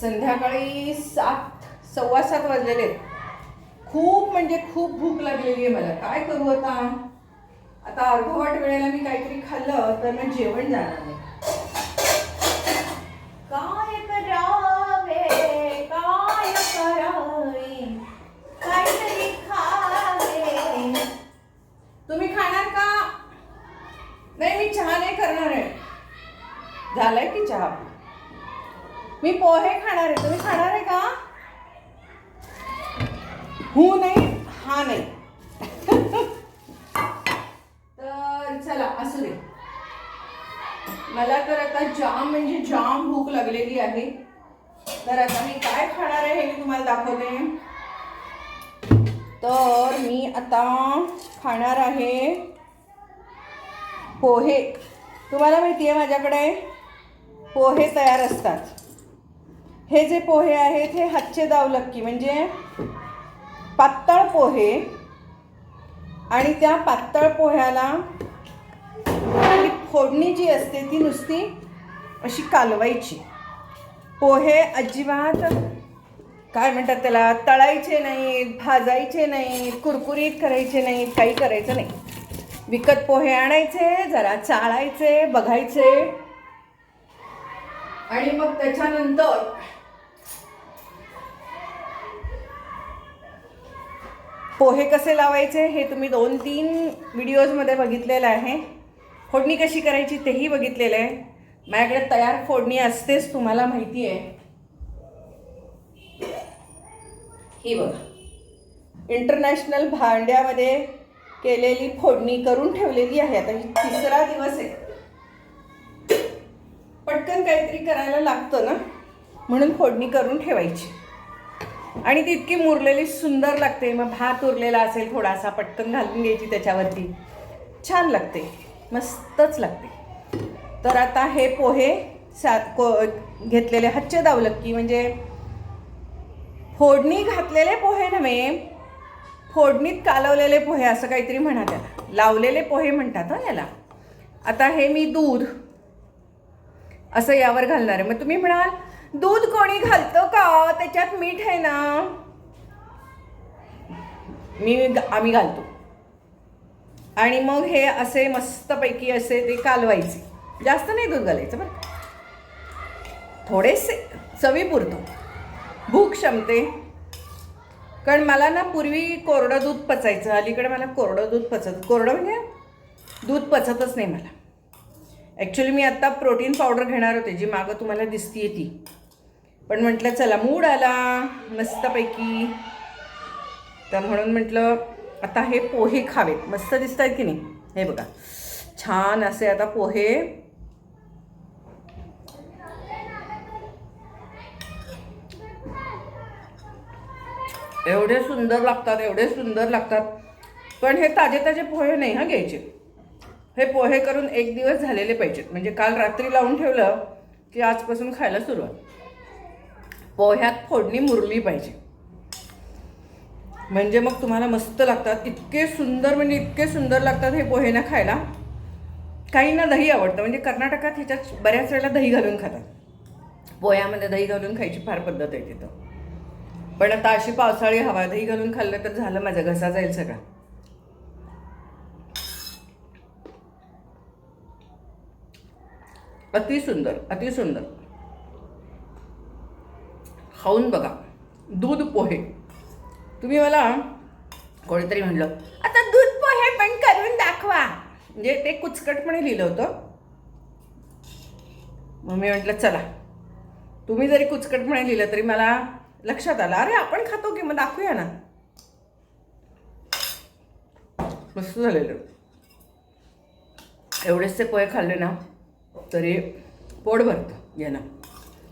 संध्याकाळी सात सव्वा सात वाजलेले आहेत. खूप म्हणजे खूप भूक लागलेली आहे मला. काय करू आता? आता अर्धवट वेळेला मी काहीतरी खाल्लं तर मग जेवण जाणार नाही काय करावे? काय करावे? काहीतरी खावे. तुम्ही खाणार का? नाही मी चहा नाही करणार आहे. झालाय की चहा? मी पोहे खाणार आहे. तुम्ही खाणार आहे का? हो नाही हा नाही. तर चला असू दे. मला तर आता जाम म्हणजे जाम भूक लागलेली आहे. तर आता मी काय खाणार आहे हे मी तुम्हाला दाखवते. तर मी आता खाणार आहे पोहे. तुम्हाला माहिती आहे माझ्याकडे? पोहे तयार असतात. हे जे पोहे आहेत हे हातचे दावलक्की म्हणजे पातळ पोहे. आणि त्या पातळ पोह्याला फोडणी जी असते ती नुसती अशी कालवायची. पोहे अजिबात काय म्हणतात त्याला तळायचे नाहीत भाजायचे नाहीत कुरकुरीत करायचे नाहीत काही करायचं नाही. विकत पोहे आणायचे जरा चाळायचे बघायचे. आणि मग त्याच्यानंतर पोहे कसे लावायचे हे तुम्ही दोन तीन व्हिडिओजमध्ये बघितलेलं आहे. फोडणी कशी करायची तेही बघितलेलं आहे. माझ्याकडे तयार फोडणी असतेच तुम्हाला माहिती आहे. ही बघा. इंटरनॅशनल भांड्यामध्ये केलेली फोडणी करून ठेवलेली आहे. आता ही तिसरा दिवस आहे. पटकन काहीतरी करायला लागतं ना? म्हणून फोडणी करून ठेवायची. आणि ती इतकी मुरलेली सुंदर लागते. मग भात उरलेला असेल थोडासा पटकन घालून घ्यायची त्याच्यावरती. छान लागते. मस्तच लागते. तर आता हे पोहे सा को घेतलेले हच्चे दावलक्की म्हणजे फोडणी घातलेले पोहे नव्हे फोडणीत कालवलेले पोहे असं काहीतरी म्हणा त्याला. लावलेले पोहे म्हणतात हां याला. आता हे मी दूध असं यावर घालणार आहे. मग तुम्ही म्हणाल दूध कोणी घालतं का? त्याच्यात मीठ आहे ना. मी आम्ही घालतो. आणि मग हे असे मस्तपैकी असे ते कालवायचे. जास्त नाही दूध घालायचं बरं थोडेसे चवीपुरतं भूक क्षमते कारण मला ना पूर्वी कोरडं दूध पचायचं. अलीकडे मला कोरडं दूध पचत कोरडं म्हणजे दूध पचतच नाही मला. ॲक्च्युली मी आत्ता प्रोटीन पावडर घेणार होते जी मागं तुम्हाला दिसतीये ती. पण म्हटलं चला मूड आला. मस्तपैकी. तर म्हणून म्हटलं आता हे पोहे खावेत. मस्त दिसत आहेत की नाही? हे बघा. छान असे आता पोहे. एवढे सुंदर लागतात एवढे सुंदर लागतात. पण हे ताजे ताजे पोहे नाही हा घ्यायचे. हे पोहे करून एक दिवस झालेले पाहिजेत. म्हणजे काल रात्री लावून ठेवलं की आजपासून खायला सुरुवात. पोह्यात फोडणी मुरली पाहिजे. म्हणजे मग तुम्हाला मस्त लागतात. इतके सुंदर म्हणजे इतके सुंदर लागतात हे पोहे ना खायला. काहींना दही आवडतं. म्हणजे कर्नाटकात ह्याच्यात बऱ्याच वेळेला दही घालून खातात. पोह्यामध्ये दही घालून खायची फार पद्धत आहे तिथं. पण आता अशी पावसाळी हवा दही घालून खाल्लं तर झालं माझा घसा जाईल सगळा. अति सुंदर अति सुंदर. खाऊन बघा. दूध पोहे. तुम्ही मला कोणीतरी म्हणलं आता दूध पोहे पण करून दाखवा. म्हणजे ते कुचकटपणे लिहिलं होतं. मग मी म्हटलं चला. तुम्ही जरी कुचकटपणे लिहिलं तरी मला लक्षात आलं अरे आपण खातो की मग दाखवूया ना. मस्त झालेलं. एवढेचसे पोहे खाल्ले ना तरी पोट भरतं. यानं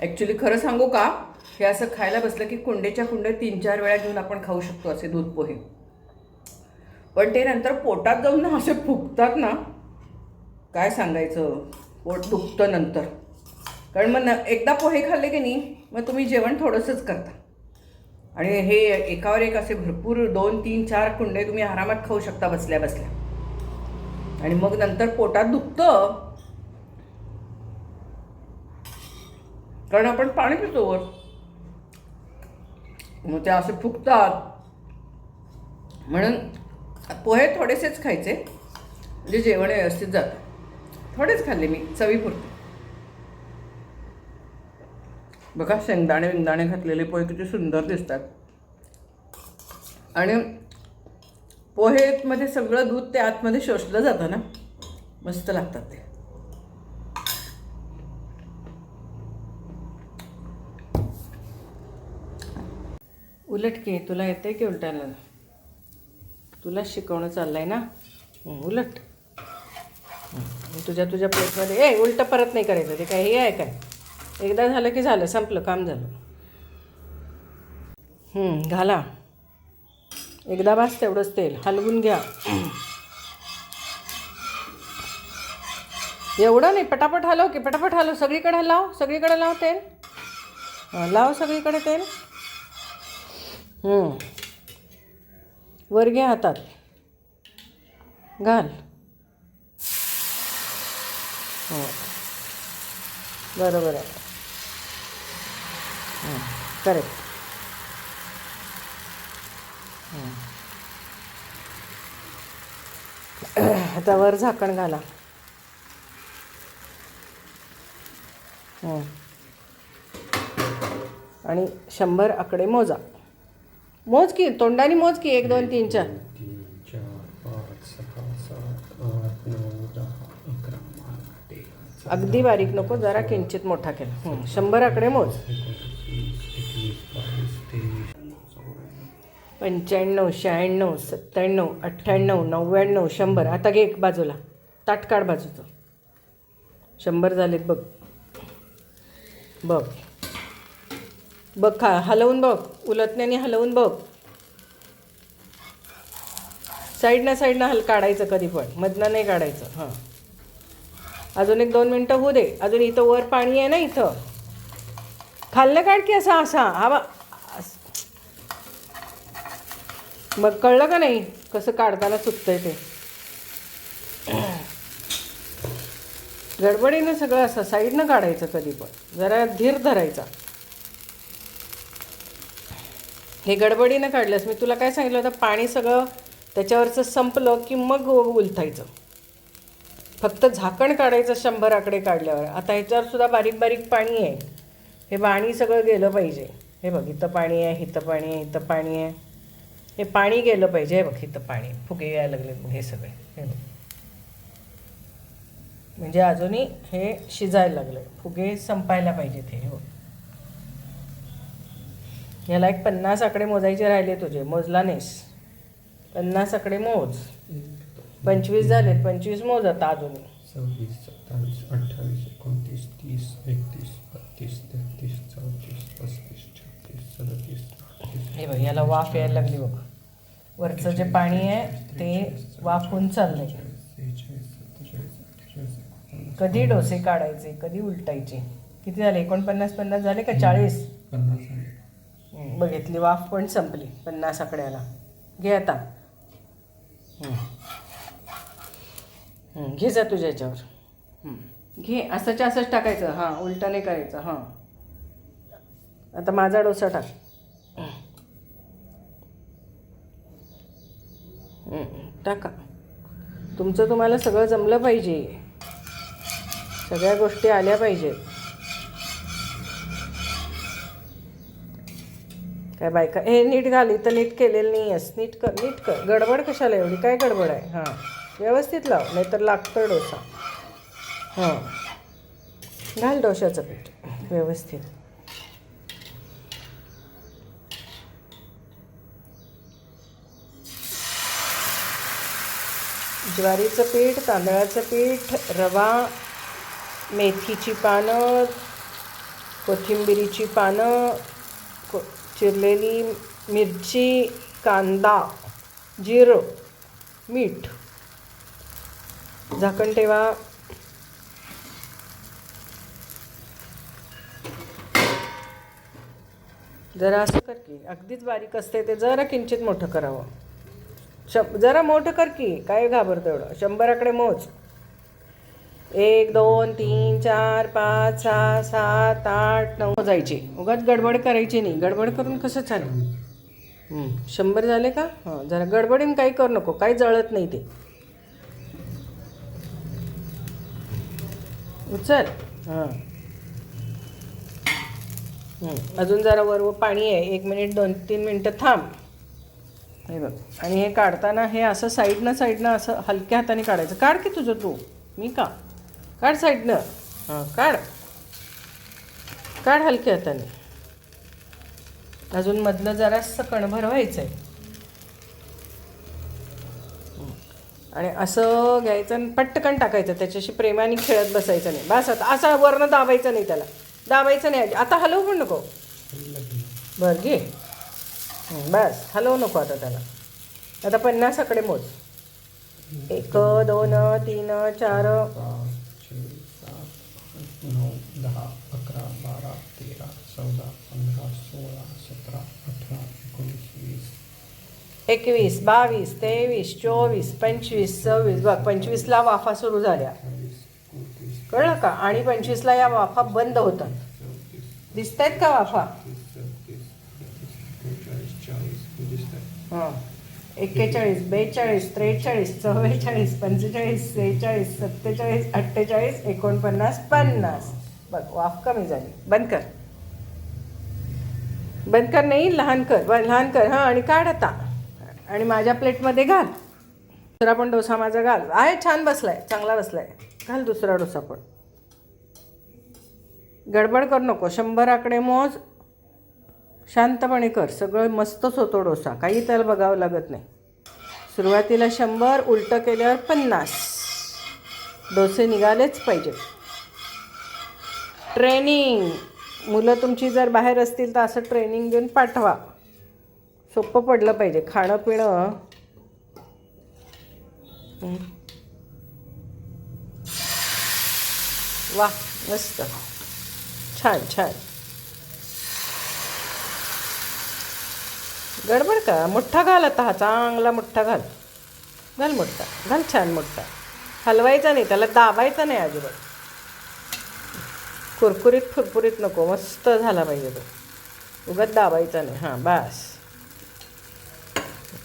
ॲक्च्युली खरं सांगू का हे असं खायला बसलं की कुंडेच्या कुंडे तीन चार वेळा घेऊन आपण खाऊ शकतो असे दूध पोहे. पण ते नंतर पोटात जाऊन ना असे फुगतात ना काय सांगायचं? पोट दुखतं नंतर. कारण मग न एकदा पोहे खाल्ले की नाही मग तुम्ही जेवण थोडंसंच करता. आणि हे एकावर एक असे भरपूर दोन तीन चार कुंडे तुम्ही आरामात खाऊ शकता बसल्या बसल्या. आणि मग नंतर पोटात दुखतं. कारण आपण पाणी पितो वर. मग ते असे फुगतात. म्हणून पोहे थोडेसेच खायचे. म्हणजे जेवण व्यवस्थित जातं. थोडेच खाल्ले मी चवीपुरते. बघा शेंगदाणे विंगदाणे घातलेले पोहे किती सुंदर दिसतात. आणि पोहेमध्ये सगळं दूध ते आतमध्ये शोषलं जातं ना? मस्त लागतात ते. उलट की तुला येते की उलटायला? तुलाच शिकवणं चाललं आहे ना उलट. तुझ्या तुझ्या प्लेटमध्ये ए उलटं परत नाही करायचं ते काय हे आहे काय? एकदा झालं की झालं संपलं काम झालं. घाला. एकदा भास तेवढंच तेल हलवून घ्या. एवढं नाही पटापट हलव की पटापट हलव. सगळीकडे लाव सगळीकडे लाव तेल. लाव सगळीकडे तेल. वर हातात. घाल. हो. बरोबर आहे. करेक्ट. आता वर झाकण घाला. आणि शंभर आकडे मोजा. मोज की तोंडाने मोज की एक दोन तीन चार तीन चार पाच सहा सात आठ नऊ दहा अकरा बारा तेरा अगदी बारीक नको जरा किंचित मोठा केला. शंभर आकडे मोज. पंच्याण्णव शहाण्णव सत्त्याण्णव अठ्ठ्याण्णव नव्याण्णव शंभर. आता घे एक बाजूला. ताट काढ बाजूचं. शंभर झालेत बघ. बघ. बघ खा हलवून बघ उलटण्याने हलवून बघ. साईडनं साईडनं हल काढायचं कधी पण मधनं नाही काढायचं हां. अजून एक दोन मिनटं होऊ दे अजून इथं वर पाणी आहे ना इथं. खाल्लं काढ की असा असा हवा मग कळलं का नाही कसं काढताना चुकतंय ते? गडबडीनं सगळं असं साईडनं काढायचं कधी पण जरा धीर धरायचा. हे गडबडीनं काढलंस. मी तुला काय सांगितलं होतं? पाणी सगळं त्याच्यावरचं संपलं की मग उलथायचं. फक्त झाकण काढायचं शंभर आकडे काढल्यावर. आता ह्याच्यावर सुद्धा बारीक बारीक पाणी आहे. हे पाणी सगळं गेलं पाहिजे. हे बघ इथं पाणी आहे इथं पाणी आहे इथं पाणी आहे. हे पाणी गेलं पाहिजे. हे बघ इथं पाणी. फुगे यायला लागले हे सगळे. हे बघ. म्हणजे अजूनही हे शिजायला लागलं फुगे संपायला पाहिजेत हे हो. याला एक पन्नास आकडे मोजायचे राहिले तुझे मोजला नाहीस पन्नास आकडे मोज. पंचवीस झालेत पंचवीस मोज आता अजून. सव्वीस सत्तावीस अठ्ठावीस एकोणतीस तीस एकतीस बत्तीस तेहतीस चौतीस पस्तीस छत्तीस सदतीस हे बघ याला वाफ यायला लागली बघ. वरचं जे पाणी आहे ते वाफून चाललंय. कधी डोसे काढायचे कधी उलटायचे? किती झाले? एकोणपन्नास पन्नास झाले का चाळीस? पन्नास झाले. बघितली वाफ पण संपली पन्नास आकड्याला. घे आता. घे जा तुझ्या याच्यावर. घे असंच्या असंच टाकायचं. हां उलटं नाही करायचं हां. आता माझा डोसा टाक. टाका. तुमचं तुम्हाला सगळं जमलं पाहिजे. सगळ्या गोष्टी आल्या पाहिजेत. काय बायका? हे नीट घाली तर नीट केलेलं नाही आहेस नीट कर नीट कर. गडबड कशाला एवढी? काय गडबड आहे? हां. व्यवस्थित लाव नाहीतर लागतं डोसा. हां. घाल डोशाचं पीठ. व्यवस्थित. ज्वारीचं पीठ तांदळाचं पीठ रवा मेथीची पानं कोथिंबिरीची पानं को चिरलेली मिरची कांदा जिरं मीठ. झाकण ठेवा. जरा असं कर की अगदीच बारीक असते ते जरा किंचित मोठं करावं. श जरा मोठं कर की काय घाबरतं एवढं. शंभराकडे मोज. एक दोन तीन चार पाच सहा सात आठ नऊ. जायचे. उगाच गडबड करायची नाही. गडबड करून कसं चालेल? शंभर झाले का? हां. जरा गडबडीन काही करू नको. काही जळत नाही ते. उचल. हां. अजून जरा वर वर पाणी आहे. एक मिनिट दोन तीन मिनटं थांब. हे बघ. आणि हे काढताना हे असं साईडनं साईडनं असं हलक्या हाताने काढायचं. काढ की तुझं तू. मी का? काढ साईडनं हां काढ. काढ हलक्या हाताने. अजून मधलं जरासं कणभर व्हायचं आहे आणि असं घ्यायचं आणि पटकन टाकायचं. त्याच्याशी प्रेमाने खेळत बसायचं नाही. बस आता असं वरनं दाबायचं नाही त्याला. दाबायचं नाही आता हलवू पण नको. बरं घे. बस. हलवू नको आता त्याला. आता पन्नास आकडे मोज. एक दोन तीन चार पाच छे सात आठ नऊ दहा अकरा बारा तेरा चौदा पंधरा सोळा सतरा अठरा एकोणीस वीस. एकवीस बावीस तेवीस चोवीस पंचवीस सव्वीस. बघ पंचवीसला वाफा सुरू झाल्या. कळलं का? आणि पंचवीसला या वाफा बंद होतात. दिसत आहेत का वाफा? हां एक्केचाळीस बेचाळीस त्रेचाळीस चव्वेचाळीस पंचेचाळीस सेहेचाळीस सत्तेचाळीस अठ्ठेचाळीस एकोणपन्नास पन्नास. बघ वाफ कमी झाली. बंद कर. बंद कर नाही लहान कर. ब लहान कर. हां आणि काढ आता. आणि माझ्या प्लेटमध्ये घाल. दुसरा पण डोसा माझा घाल. आहे छान बसलाय. चांगला बसलाय. घाल दुसरा डोसा पण. गडबड करू नको. शंभर आकडे मोज. शांतपणे कर. सगळं मस्तच होतो डोसा. काही त्याला बघावं लागत नाही. सुरुवातीला शंभर उलटं केल्यावर पन्नास. डोसे निघालेच पाहिजे ट्रेनिंग. मुलं तुमची जर बाहेर असतील तर असं ट्रेनिंग देऊन पाठवा. सोपं पडलं पाहिजे. खाणं पिणं. वा मस्त. छान छान. गडबड का मोठा घाल आता हा. चांगला मोठा घाल. घाल मोठा. घाल छान मोठा. हलवायचा नाही. त्याला दाबायचा नाही अजिबात. कुरकुरीत फुरफुरीत नको मस्त झाला पाहिजे तो. उगाच दाबायचा नाही. हां बस.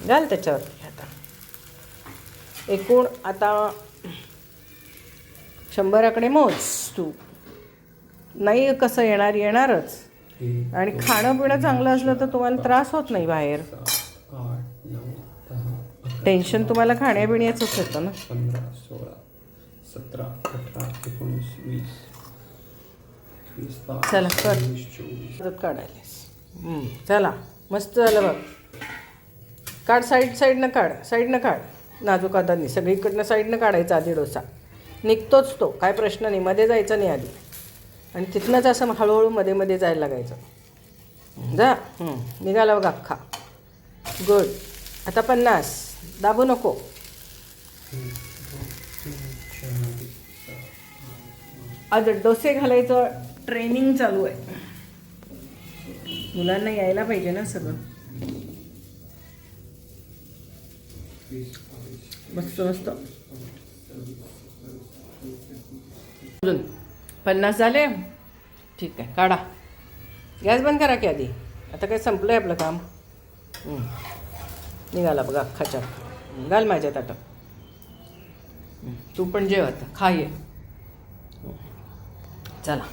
घाल त्याच्यावरती आता. एकूण आता शंभर आकडे मोज तू. नाही कसं येणार येणारच. आणि खाणं पिणं चांगलं असलं तर तुम्हाला त्रास होत नाही बाहेर. टेन्शन तुम्हाला खाण्यापिण्याचंच होतं ना. पंधरा सोळा सतरा अठरा एकोणीस वीस. चला, कर. परत काढायलास हं, चला. मस्त झालं बघ. काढ साईड साईडनं काढ साईडनं काढ. नाजूक हातांनी सगळीकडनं साईडनं काढायचा आधी डोसा. निघतोच तो काय प्रश्न नाही मध्ये जायचा नाही आधी. आणि तिथनंच असं हळूहळू मध्ये मध्ये जायला लागायचं. जा. निघाला बघ अख्खा. गुड आता पन्नास. दाबू नको. आज डोसे घालायचं. ट्रेनिंग चालू आहे. मुलांना यायला पाहिजे ना सगळं. मस्त मस्त. अजून पन्नास झाले? ठीक आहे काढा. गॅस बंद करा की आधी. आता काय संपलं आहे आपलं काम? निघाला बघा खाच्या घाल माझ्या ताटात तू पण जेव आता. खा ये. चला.